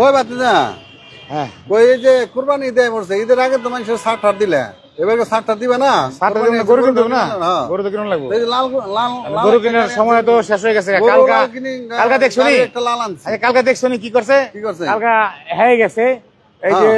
ওই বাতি না? হ্যাঁ। ওই যে কুরবানি দেয় মরছে ঈদের আগে তো মানুষের ষাট হাট দিলে। এবারে দিবে না? গরু কিনতে না? হ্যাঁ। গরু তো লাগবে। এই লাল লাল গরু কেনার সময় তো শেষ হয়ে গেছে। কালকা কালকা দেখছ নি একটা লাল আনছে। আরে কালকা দেখছ নি কি করছে? কি করছে? কালকা হয়ে গেছে। এই যে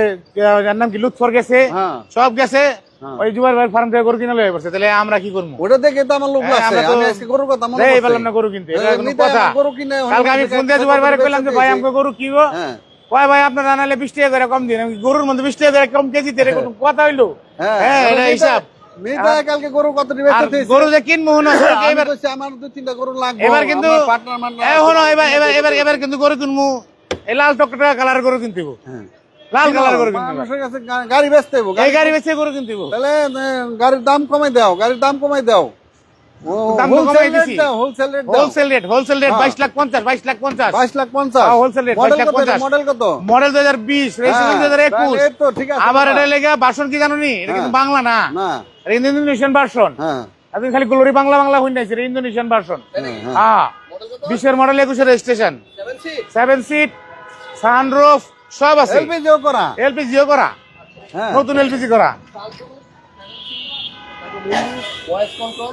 নাম কি? লুৎফর গেছে। হ্যাঁ। সব গেছে। হ্যাঁ। ওই জুবাইর ভাই ফার্ম থেকে গরু কিনে লয়ে পড়ছে তাহলে আমরা কি করব? ওটা দেখে তো আমার লোক হ্যাঁ, লাগছে আমরা তো- আমি আজকে গরুর কথা মনে করছি। পারলাম না গরু কিনতে এটা হ্যাঁ, কোনো কথা। গরু কিনে কালকে আমি ফোন দিয়ে জুবাইর ভাই কইলাম যে ভাই আমাকে গরু কি গো হ্যাঁ। কয় ভাই আপনার আনালে বিশ টাকা করে কম দিন আমি গরুর মধ্যে বিশ টাকা করে কম কেজি তেরে কোনো কথা হইল? হ্যাঁ হ্যাঁ এটা হিসাব। কালকে গরু কত গরু যে কিনবো না এবার আমার দু তিনটা গরু লাগবে। এবার কিন্তু পার্টনার মান এখন এবার এবার এবার এবার কিন্তু গরু কিনবো এই লাল টকটকা কালার গরু কিনতে। হ্যাঁ। লাল কালার গরু। কিনতে হইবো। মানুষের কাছে গাড়ি বেচতে হইবো এই গাড়ি বেচে গরু কিনতে হইবো। তাহলে গাড়ির দাম কমাই দাও গাড়ির দাম কমাই দাও। দাম তো কমাই দিছি। Wholesale rate wholesale rate wholesale rate হ্যাঁ। বাইশ লাখ পঞ্চাশ বাইশ লাখ পঞ্চাশ। বাইশ লাখ পঞ্চাশ। হ্যাঁ, 22 লাখ পঞ্চাশ। মডেল কত? মডেল দুই হাজার বিশ রেজিস্ট্রেশন দুই হাজার একুশ। তাহলে এই তো ঠিক আছে আবার এটা লেগে বাসন কি জানো নি এটা কিন্তু হ্যাঁ। বাংলা না। ইন্দোনেশিয়ান ভার্সন হ্যাঁ। আপনি খালি গ্লোরি বাংলা বাংলা হইন নাইছে ইন্দোনেশিয়ান ভার্সন হ্যাঁ। হ্যাঁ। বিশের মডেল একুশের রেজিস্ট্রেশন সেভেন সিট সানরুফ সব আছে। এলপিজিও করা? এলপিজিও করা। হ্যাঁ। নতুন এলপিজি করা। ভয়েস কন্ট্রোল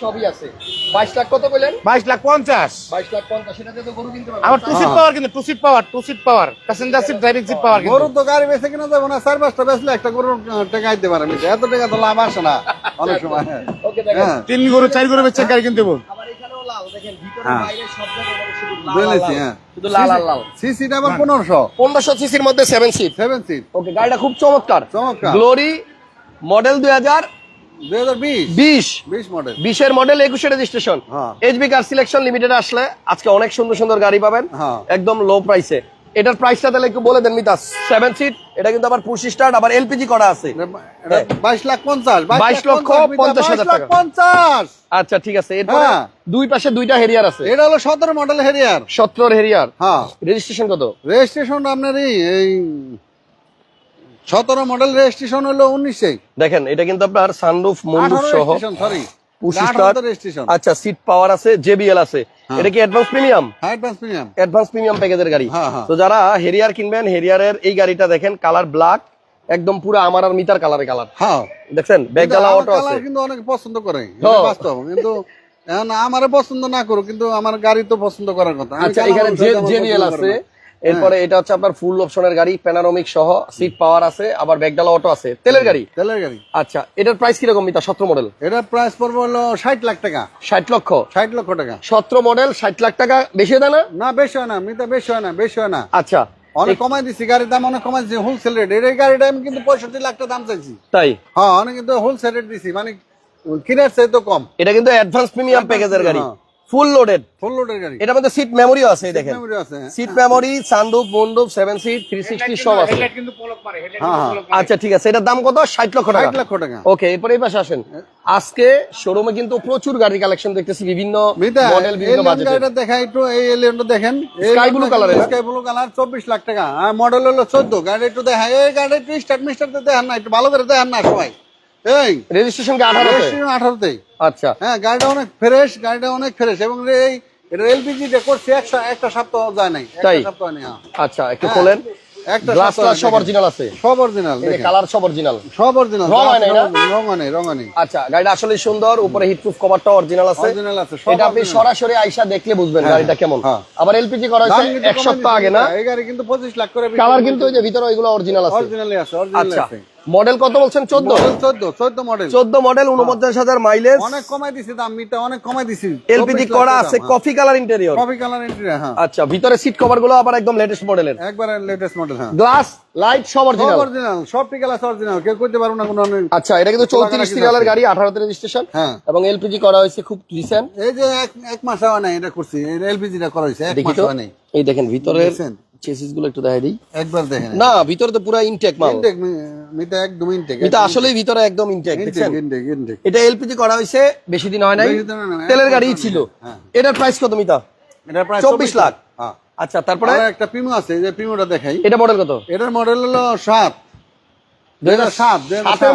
সবই আছে। বাইশ লাখ কত বললেন বাইশ লাখ পঞ্চাশ। বাইশ লাখ পঞ্চাশ সেটাতে তো গরু কিনতে পারবেন। আমার টু সিট পাওয়ার কিন্তু two seat power two seat power passenger seat driving seat power কিন্তু। গরু তো গাড়ি বেচে কিনা যাব না চার পাঁচটা বেচলে একটা গরু টাকা দিতে পারে মিটা এত টাকা তো লাভ আসে না অনেক সময়। ওকে দেখেন তিন গরু চার গরু বেচে গাড়ি কিনতে দেবো আবার এখানেও লাল দেখেন ভিতরে হ্যাঁ। বাইরে সব জায়গায় শুধু লাল বুঝে আর নিচ্ছি, লাল। হ্যাঁ। শুধু লাল আর লাল। সিসিটা আবার পনেরোশো। পনেরোশো সিসির মধ্যে seven seat seven seat okay গাড়িটা খুব চমৎকার। চমৎকার। গ্লোরি মডেল বিশ। মডেল বিশের মডেল একুশে রেজিস্ট্রেশন হ্যাঁ। এইচবি কার সিলেকশন লিমিটেড আসলে আজকে অনেক সুন্দর সুন্দর গাড়ি পাবেন। হ্যাঁ। একদম লো প্রাইসে এটার প্রাইসটা তাহলে একটু বলে দেন মিতাস। সেভেন সিট এটা কিন্তু আবার পুশ স্টার্ট আবার এলপিজি করা আছে। বাইশ লাখ পঞ্চাশ 22 লক্ষ 50 হাজার 22 লাখ টাকা। পঞ্চাশ। আচ্ছা ঠিক আছে। এরপরে হ্যাঁ। দুই পাশে দুইটা হেরিয়ার আছে। এটা হলো সতেরো মডেল হেরিয়ার সত্তর হেরিয়ার হ্যাঁ। রেজিস্ট্রেশন কত? রেজিস্ট্রেশন আপনার এই সতেরো মডেল রেজিস্ট্রেশন হলো উনিশে। দেখেন এটা কিন্তু আপনার সানরুফ মুন্ডুফ সহ। সরি আচ্ছা সিট পাওয়ার আছে জেবিএল আছে। এটা কি advance premium advance premium advance premium প্যাকেজের গাড়ি। হ্যাঁ, হ্যাঁ। তো যারা হেরিয়ার কিনবেন হেরিয়ারের এই গাড়িটা দেখেন কালার ব্ল্যাক একদম পুরো আমার আর মিটার কালারে কালার হ্যাঁ। দেখছেন? কিন্তু অটো আছে। কিন্তু অনেক পছন্দ করে। হ্যাঁ। বাস্তব। কিন্তু আমারে পছন্দ না করো কিন্তু আমার গাড়ি তো পছন্দ করার কথা। আচ্ছা এখানে জেবিএল আছে। এরপরে এটা হচ্ছে আপনার ফুল অপশনের গাড়ি প্যানারোমিক সহ সিট পাওয়ার আছে আবার ব্যাগডালা অটো আছে। তেলের গাড়ি? তেলের গাড়ি। আচ্ছা এটার প্রাইস কীরকম মিটা সতেরো মডেল এটার প্রাইস পড়বে হলো ষাট লাখ টাকা। ষাট লক্ষ? ষাট লক্ষ টাকা। সতেরো মডেল ষাট লাখ টাকা? বেশি দেয় না? না বেশি হয় না মিতা বেশি হয় না বেশি হয় না। আচ্ছা। অনেক কমাই দিছি গাড়ির দাম অনেক কমাই দিছি হোলসেল রেট এই গাড়িটা আমি কিন্তু পঁয়ষট্টি লাখ টাকা দাম চাইছি। তাই? হ্যাঁ অনেক কিন্তু হোলসেল রেট দিছি মানে কিনার চাই তো কম। এটা কিন্তু অ্যাডভান্স প্রিমিয়াম প্যাকেজের গাড়ি। হ্যাঁ। ফুল লোডেড ফুল লোডের গাড়ি। এটার মধ্যে সিট মেমোরিও আছে এই দেখেন। আছে, হ্যাঁ। সিট মেমোরি সানরুফ মন্ডুপ সেভেন সিট থ্রি সিক্সটি সব আছে। হেডলাইট কিন্তু পলক মারে হ্যাঁ, হ্যাঁ। আচ্ছা ঠিক আছে। এটার দাম কত? ষাট লক্ষ টাকা। ষাট লক্ষ টাকা। ওকে এরপরে এই পাশে আসেন। আজকে শোরুমে কিন্তু প্রচুর গাড়ি কালেকশন দেখতেছি বিভিন্ন মডেল বিভিন্ন বাজেটের গাড়িটা দেখা একটু এই এলিয়নটা দেখেন। blue colour এর স্কাই ব্লু কালার চব্বিশ লাখ টাকা। মডেল হলো চোদ্দ। গাড়ি একটু দেখা এই গাড়ি একটু স্টার্ট মিস্টার দেখান না একটু ভালো করে দেখান না সবাই। এই রেজিস্ট্রেশন কি আচ্ছা। হ্যাঁ গাড়িটা অনেক ফ্রেশ গাড়িটা অনেক ফ্রেশ এবং এই এলপিজি টা করছে একটা একটা সপ্তাহ যায় নাই। একটা সপ্তাহ নেই হ্যাঁ। আচ্ছা একটু খোলেন। একটা গ্লাস গ্লাস সব অরিজিনাল আছে। সব অরিজিনাল কালার সব অরিজিনাল সব অরিজিনাল রং হয় না? রং হয় নাই রং হয় নাই। আচ্ছা গাড়িটা আসলে সুন্দর উপরে হিটপ্রুফ কভারটা অরিজিনাল আছে। অরিজিনাল আছে এটা আপনি সরাসরি দেখলে বুঝবেন হ্যাঁ, গাড়িটা কেমন। হ্যাঁ। আবার এলপিজি করা হয়েছে এক সপ্তাহ আগে না? এই গাড়ি কিন্তু পঁচিশ লাখ করে কালার কিন্তু ওই যে ভিতরে ওইগুলো অরিজিনাল আছে। অরিজিনালি আছে অরিজিনাল আচ্ছা। আছে। মডেল কত বলছেন? চোদ্দ? চোদ্দ চোদ্দ মডেল। চোদ্দ মডেল উনপঞ্চাশ হাজার মাইলেজ অনেক কমাই দিছি দাম মিটা অনেক কমাই দিছি। এলপিজি করা আছে coffee colour interior coffee colour interior হ্যাঁ। আচ্ছা ভিতরে সিট কভারগুলো আবার একদম লেটেস্ট মডেলের একবারে লেটেস্ট মডেল হ্যাঁ। গ্লাস লাইট সব সব অরিজিনাল অরিজিনাল সব টিকাল আছে অরিজিনাল কেউ করতে পারব না কোনো আচ্ছা এটা কিন্তু সিরিয়ালের গাড়ি রেজিস্ট্রেশন হ্যাঁ। এবং এলপিজি করা হয়েছে খুব রিসেন্ট এই যে এক এক মাস হয় নাই এটা করছি করা হয়েছে এক দেখি মাস হয় নাই। এই দেখেন দেখছেন? চেসিসগুলো একটু দেখাই দিই। একবার দেখেন না ভিতরে তো পুরো ইনটেক মাল। ইনটেক মিটা একদম ইনটেক এটা আসলেই ভিতরে একদম ইনটেক দেখছেন? ইনটেক ইনটেক এটা এলপিজি করা হয়েছে বেশি দিন হয় নাই। তেলের গাড়ি ছিল। হ্যাঁ। এটার প্রাইস কত মিতা এটা প্রায় 24 লাখ। হ্যাঁ। আচ্ছা তারপরে? একটা পিমো আছে যে পিমোটা দেখাই। এটা মডেল কত? এটার মডেল হলো সাত। দুই হাজার সাত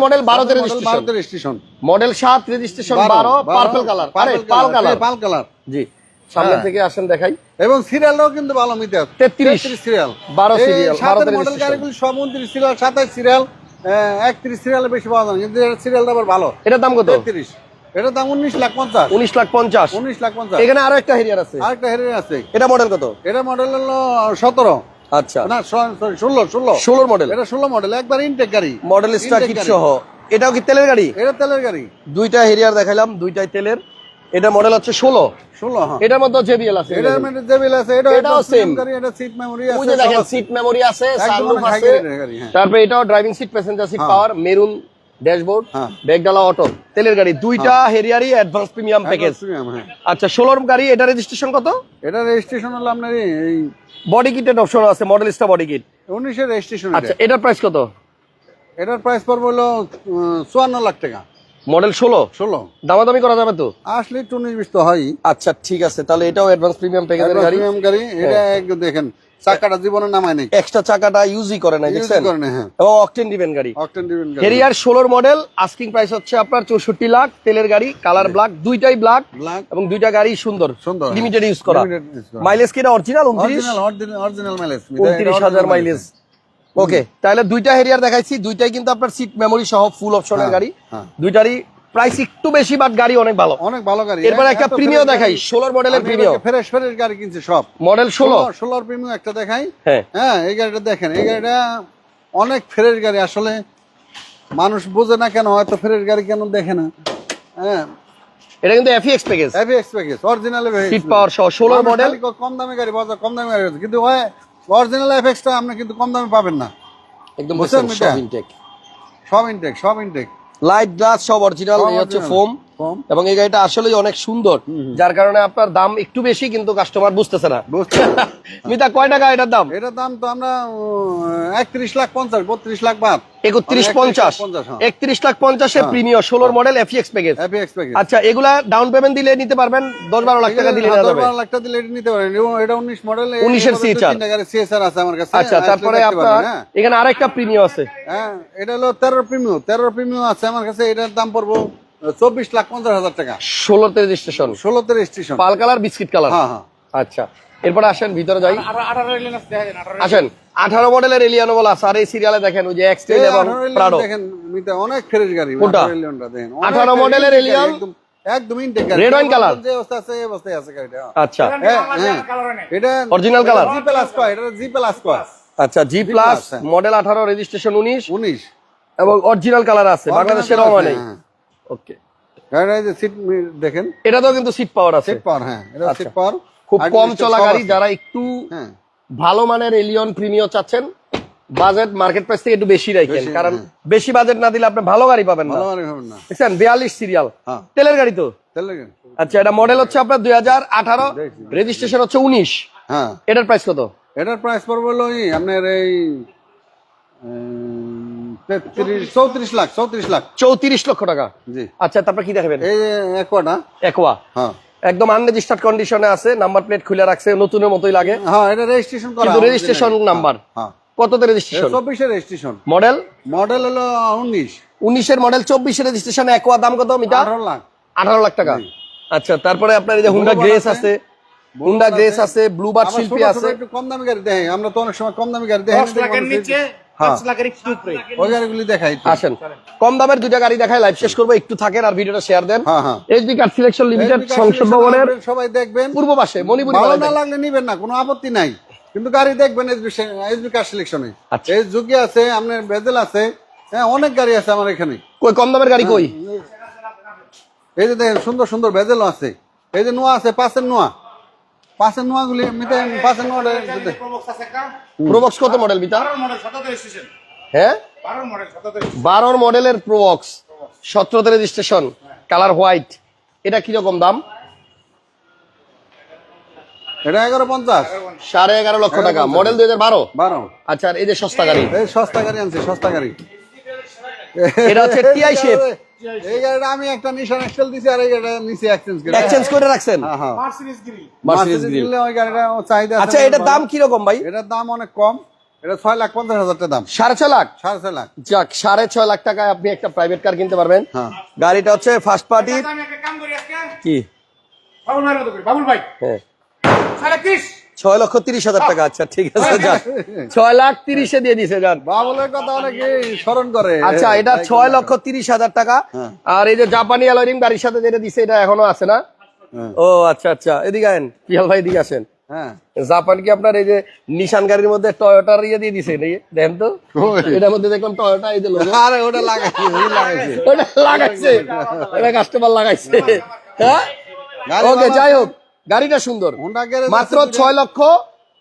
মডেল বারোতে রেজিস্ট্রেশন মডেল সাত রেজিস্ট্রেশন বারো পার্পল কালার আরে কালার পাল কালার জি। সামনে হ্যাঁ। থেকে আসেন দেখাই। এবং সিরিয়ালটাও কিন্তু ভালো meter 33 serial 12 serial, 12 model registration। সব উনত্রিশ সিরিয়াল সাতাশ সিরিয়াল একত্রিশ সিরিয়ালে বেশি পাওয়া যায় কিন্তু সিরিয়ালটা আবার ভালো। এটার দাম কত? তেত্রিশ। এটার দাম উনিশ লাখ পঞ্চাশ। উনিশ লাখ পঞ্চাশ। উনিশ লাখ পঞ্চাশ। এখানে আরও একটা হেরিয়ার আছে। আরেকটা হেরে আছে। এটা মডেল কত? এটা মডেল হলো সতেরো। আচ্ছা। না ষোলো ষোলো ষোলোর মডেল এটা ষোলো মডেল একবার ইনটেক গাড়ি। মডেল স্টার কিট সহ। এটাও কি তেলের গাড়ি? এটা তেলের গাড়ি। দুইটা হেরিয়ার দেখাইলাম দুইটাই তেলের। এটা মডেল হচ্ছে ষোলো। ষোলো হ্যাঁ। এটার মধ্যে জেবিএল আছে। এটার মধ্যে জেবিল আছে এটা এটাও একদম এটা সিট মেমোরি আছে যে দেখেন সিট মেমোরি আছে। সানরুফ আছে হ্যাঁ। তারপরে এটাও ড্রাইভিং সিট প্যাসেঞ্জার সিট হ্যাঁ। পাওয়ার মেরুন ড্যাশবোর্ড হ্যাঁ। ব্যাগডালা অটো তেলের গাড়ি দুইটা হেরিয়ারই অ্যাডভান্স প্রিমিয়াম প্যাকেজ হ্যাঁ। আচ্ছা ষোলোর গাড়ি এটা রেজিস্ট্রেশন কত? এটা রেজিস্ট্রেশন হলো আপনার এই- বডি কিটের অপশন আছে মডেল স্টার বডি কিট উনিশের রেজিস্ট্রেশন আচ্ছা এটার প্রাইস কত? এটার প্রাইস পড়বে হলো চুয়ান্ন লাখ টাকা। মডেল ষোলো? ষোলো। দামাদামি করা যাবে তো? আসলে একটু তো হয়। আচ্ছা ঠিক আছে তাহলে এটাও অ্যাডভান্স প্রিমিয়াম প্যাকেজের গাড়ি। প্রিমিয়াম গাড়ি এটা একদম দেখেন চাকাটা জীবনে নামায় নেই। এক্সট্রা চাকাটা ইউজই করে দেখছেন? করে না, হ্যাঁ। এবং অকটেন দিবেন গাড়ি। অকটেন দিবেন গাড়ি। হেরিয়ার মডেল আস্কিং প্রাইস হচ্ছে আপনার চৌষট্টি লাখ তেলের গাড়ি কালার ব্ল্যাক দুইটাই ব্ল্যাক এবং দুইটা গাড়ি সুন্দর সুন্দর, হ্যাঁ। লিমিটেড ইউজ করা use করা। মাইলেজ কি অরিজিনাল উনত্রিশ? অরিজিনাল অরিজিনাল মাইলেজ উনত্রিশ হাজার মাইলেজ ওকে তাহলে দুইটা হেরিয়ার দেখাইছি। দুইটাই কিন্তু আপনার সিট মেমোরি সহ ফুল অপশনের হ্যাঁ, গাড়ি। হ্যাঁ। দুইটারই প্রাইস একটু বেশি বাট গাড়ি অনেক ভালো। অনেক ভালো গাড়ি। এরপর একটা এত প্রিমিয় দেখাই গাড়ি। ষোলোর মডেলের আমি প্রিমিয় এবারে ফ্রেশ ফ্রেশ গাড়ি কিনছে সব। মডেল ষোলো। ষোলোর প্রিমিয়াম একটা দেখাই। হ্যাঁ। হ্যাঁ এই গাড়িটা দেখেন এই গাড়িটা অনেক ফ্রেশ গাড়ি। আসলে মানুষ বোঝে না কেন হয়তো ফ্রেশ গাড়ি কেন দেখে না। হ্যাঁ। এটা কিন্তু AVX package AVX package original seat power সহ ষোলোর মডেল কম দামি গাড়ি বাজার কম দামি গাড়ি। কিন্তু হয় অরিজিনাল এফএক্সটা আপনি কিন্তু কম দামে পাবেন না। একদম সব ইনটেক সব ইনটেক সব ইনটেক লাইট গ্লাস সব অরিজিনাল এই হচ্ছে ফোম Foam। এবং এই গাড়িটা আসলেই অনেক সুন্দর। যার কারণে আপনার দাম একটু বেশি কিন্তু কাস্টমার বুঝতেছে না। মিতা কয় টাকা এটার দাম? এটার দাম তো আমরা একত্রিশ লাখ পঞ্চাশ বত্রিশ লাখ বাদ একত্রিশ পঞ্চাশ। হ্যাঁ। একত্রিশ লাখ পঞ্চাশের প্রিমিয়ার ষোলোর মডেল এফিএক্স প্যাকেজ আচ্ছা এগুলা ডাউন পেমেন্ট দিলে নিতে পারবেন দশ বারো লাখ টাকা দিলে বারো লাখ টাকা দিলে নিতে পারেন। এটা উনিশ মডেল 19 এর CHR আছে আমার কাছে আচ্ছা তারপরে আপনার হ্যাঁ। এখানে আরেকটা প্রিমিয়াম আছে। হ্যাঁ এটা হলো তেরো প্রিমিয়াম তেরো প্রিমিয়াম আছে আমার কাছে এটার দাম পড়ব চব্বিশ লাখ পঞ্চাশ হাজার টাকা। ষোলোতে রেজিস্ট্রেশন ষোলোতে রেজিস্ট্রেশন পাল কালার বিস্কিট কালার? হ্যাঁ হ্যাঁ। আচ্ছা। এরপরে আসেন ভিতরে যাই। আঠারো আঠারো আঠারো আসেন। আঠারো মডেলের এলিয়ানো বলা আছে। আর এই সিরিয়ালে দেখেন ওই যে এক্সটেল এবং প্রাডো দেখেন অনেক ফ্রেশ গাড়ি কোনটা? 18 এলিয়নটা দেখেন। অনেক 18 fresh মডেলের এলিয়ন? একদম একদম ইনটেক গাড়ি। Red যে অবস্থা আছে এই অবস্থায় আছে গাড়িটা আচ্ছা। হ্যাঁ কালার নেই। এটা Original color? জি প্লাস কয়? এটা জি প্লাস কয়? আচ্ছা জি প্লাস। মডেল আঠারো রেজিস্ট্রেশন উনিশ। 19 এবং অরিজিনাল কালার আছে বাংলাদেশের রঙ নেই। ওকে গাড়িটা এই যে সিট দেখেন? এটাতেও কিন্তু সিট পাওয়ার আছে। সিট পাওয়ার হ্যাঁ এটা। সিট পাওয়ার খুব কম চলা গাড়ি যারা একটু হ্যাঁ। ভালো মানের এলিয়ন প্রিমিয়াম চাচ্ছেন বাজেট মার্কেট প্রাইস থেকে একটু বেশি রাখেন। কারণ হ্যাঁ। বেশি বাজেট না দিলে আপনি ভালো গাড়ি পাবেন না। ভালো গাড়ি হবে না। দেখছেন? বিয়াল্লিশ সিরিয়াল হ্যাঁ। তেলের গাড়ি তো? তাহলে কি? আচ্ছা এটা মডেল হচ্ছে আপনার দুই হাজার আঠারো। দেখছি। রেজিস্ট্রেশন হচ্ছে উনিশ। হ্যাঁ। এটার প্রাইস কত? এটার প্রাইস পড়বে হলো আপনার এই চৌত্রিশ লাখ চৌত্রিশ লাখ। চৌত্রিশ লক্ষ টাকা। জি। আচ্ছা তারপর কি দেখাবেন? এই যে একোয়া হ্যাঁ। একদম আনরেজিস্টার্ড কন্ডিশনে আছে নাম্বার প্লেট খুলে রাখছে নতুনের মতোই লাগে। হ্যাঁ এটা রেজিস্ট্রেশন করা কিন্তু registration number। হ্যাঁ কততে রেজিস্ট্রেশন চব্বিশের রেজিস্ট্রেশন মডেল মডেল হলো উনিশ। উনিশের মডেল রেজিস্ট্রেশন একোয়া দাম কত লাখ। আঠারো লাখ টাকা। আচ্ছা তারপরে আপনার এই যে হুন্ডা গ্রেস আছে। হুন্ডা গ্রেস আছে। ব্লুবার্ড শিল্পী আছে। একটু কম দামি গাড়ি দেখে আমরা তো অনেক সময় কম দামি গাড়ি দেখে দশ লাখের নিচে হ্যাঁ। লাখের একটু উপরে। ওই গাড়িগুলি দেখাই আসেন। কম দামের দুইটা গাড়ি দেখায় লাইভ শেষ করব। একটু থাকেন আর ভিডিওটা শেয়ার দেন। হ্যাঁ হ্যাঁ। এইচডি কার সিলেকশন লিমিটেড সংসদ ভবনের সবাই দেখবেন। পূর্ব পাশে মণিপুরি ভালো না লাগলে নিবেন না কোনো আপত্তি নাই। কিন্তু গাড়ি দেখবেন কার সিলেকশনে আচ্ছা। এই ঝুঁকি আছে আপনার বেজেল আছে। হ্যাঁ অনেক গাড়ি আছে আমার এখানে। কই কম দামের গাড়ি কই? এই যে দেখেন সুন্দর সুন্দর বেজেল আছে। এই যে নোয়া আছে পাশের নোয়া। পাশের নোয়া গুলি মিতে পাশের নোয়াটা একটা। কত মডেল স্টেশন হ্যাঁ? বারোর মডেলের প্রবক্স সতেরোতে রেজিস্ট্রেশন কালার হোয়াইট এটা কীরকম দাম? এটা এগারো পঞ্চাশ। সাড়ে এগারো লক্ষ টাকা। মডেল দুই হাজার বারো? বারো। আচ্ছা আর এই যে সস্তা গাড়ি? এই সস্তা গাড়ি আনছি সস্তা গাড়ি। এটা হচ্ছে TI shape। এই গাড়িটা আমি একটা নিশান এক্সেল দিছি আর এই গাড়িটা নিচে এক্সচেঞ্জ করে। এক্সচেঞ্জ করে রাখছেন? হ্যাঁ হ্যাঁ। মার্সিডিজ গ্রিল ওই গাড়িটা চাহিদা আচ্ছা এটার দাম কীরকম ভাই? এটার দাম অনেক কম। এটা ছয় লাখ পঞ্চাশ হাজার টাকা দাম। সাড়ে ছয় লাখ? সাড়ে ছয় লাখ। যাক সাড়ে ছয় লাখ টাকায় আপনি একটা প্রাইভেট কার কিনতে পারবেন। হ্যাঁ। গাড়িটা হচ্ছে ফার্স্ট করি আজকে কি? বাবুল ভাই বাবুল ভাই। হ্যাঁ। সাড়ে ছয় লক্ষ তিরিশ হাজার টাকা আচ্ছা ঠিক আছে যান। ছয় লাখ তিরিশে দিয়ে দিছে যান। বাবুলের কথা অনেকে স্মরণ করে। আচ্ছা এটা ছয় লক্ষ তিরিশ হাজার টাকা। হ্যাঁ। আর এই যে জাপানি অ্যালোরিং গাড়ির সাথে যেটা দিছে এটা এখনও আছে না? হ্যাঁ। ও আচ্ছা আচ্ছা। এদিকে আইন পিয়াল ভাই এদিকে আসেন। হ্যাঁ। জাপান কি আপনার এই যে নিশান গাড়ির মধ্যে টয়োটার ইয়ে দিয়ে দিছে? দেখেন তো। এটার মধ্যে দেখলাম টয়োটা এই যে। আরে ওটা লাগাইছে ওটা লাগাইছে। এটা কাস্টমার লাগাইছে। হ্যাঁ? ওকে যাই হোক। গাড়িটা সুন্দর। মাত্র ছয় লক্ষ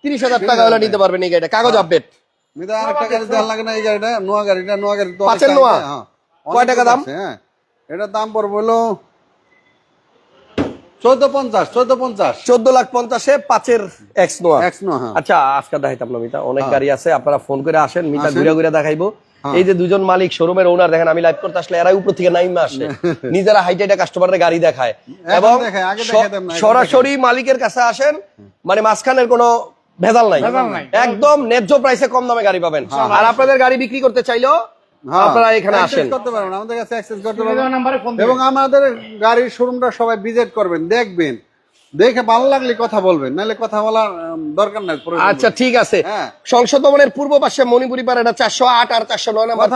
তিরিশ হাজার টাকা হলে নিতে পারবেন এই গাড়িটা। কাগজ আপডেট মিদা আরেকটা গাড়ি দেওয়ার লাগে না এই গাড়িটা। নোয়া গাড়িটা নোয়া গাড়ি পাঁচের দাম নোয়া? হ্যাঁ। কয় টাকা দাম? হ্যাঁ। এটার দাম পড়বে হলো চোদ্দ পঞ্চাশ চোদ্দ পঞ্চাশ। চোদ্দ লাখ পঞ্চাশে পাঁচের এক্স নোয়া। এক্স নোয়া হ্যাঁ। আচ্ছা আজকে দেখাইতাম না মিতা। অনেক গাড়ি আছে আপনারা ফোন করে আসেন। মিতা ঘুরে ঘুরে দেখাইবো। এই যে দুজন মালিক শোরুমের ওনার দেখেন আমি লাইভ করতে আসলে এরাই উপর থেকে নাইমা আসে। নিজেরা হাইটে কাস্টমারের গাড়ি দেখায়। এবং সরাসরি মালিকের কাছে আসেন মানে মাঝখানের কোনো ভেজাল নাই। একদম ন্যায্য প্রাইসে কম দামে গাড়ি পাবেন। আর আপনাদের গাড়ি বিক্রি করতে চাইলেও হ্যাঁ, আপনারা এখানে আসেন। করতে পারবেন আমাদের কাছে অ্যাক্সেস করতে পারবেন। এবং আমাদের গাড়ির শোরুমটা সবাই ভিজিট করবেন দেখবেন। দেখে ভালো লাগলে কথা বলবেন নাহলে কথা বলার দরকার নাই আচ্ছা ঠিক আছে। হ্যাঁ। সংসদ ভবনের পূর্ব পাশে মণিপুরি পাড়াটা চারশো আট আর চারশো নয় নাম্বার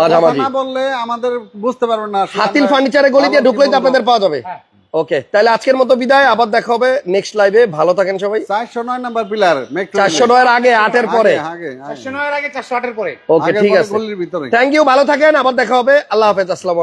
মাঝামাঝি। না বললে আমাদের বুঝতে পারবেন না হাতিল ফার্নিচারে গলি দিয়ে ঢুকলেই তো আপনাদের পাওয়া যাবে। ওকে তাহলে আজকের মতো বিদায় আবার দেখা হবে নেক্সট লাইভে ভালো থাকেন সবাই। চারশো নয় নাম্বার পিলার চারশো নয়ের আগে আটের পরে। চারশো নয়ের আগে চারশো আটের পরে। ওকে ঠিক আছে। থ্যাংক ইউ ভালো থাকেন আবার দেখা হবে। আল্লাহ হাফেজ আসসালাম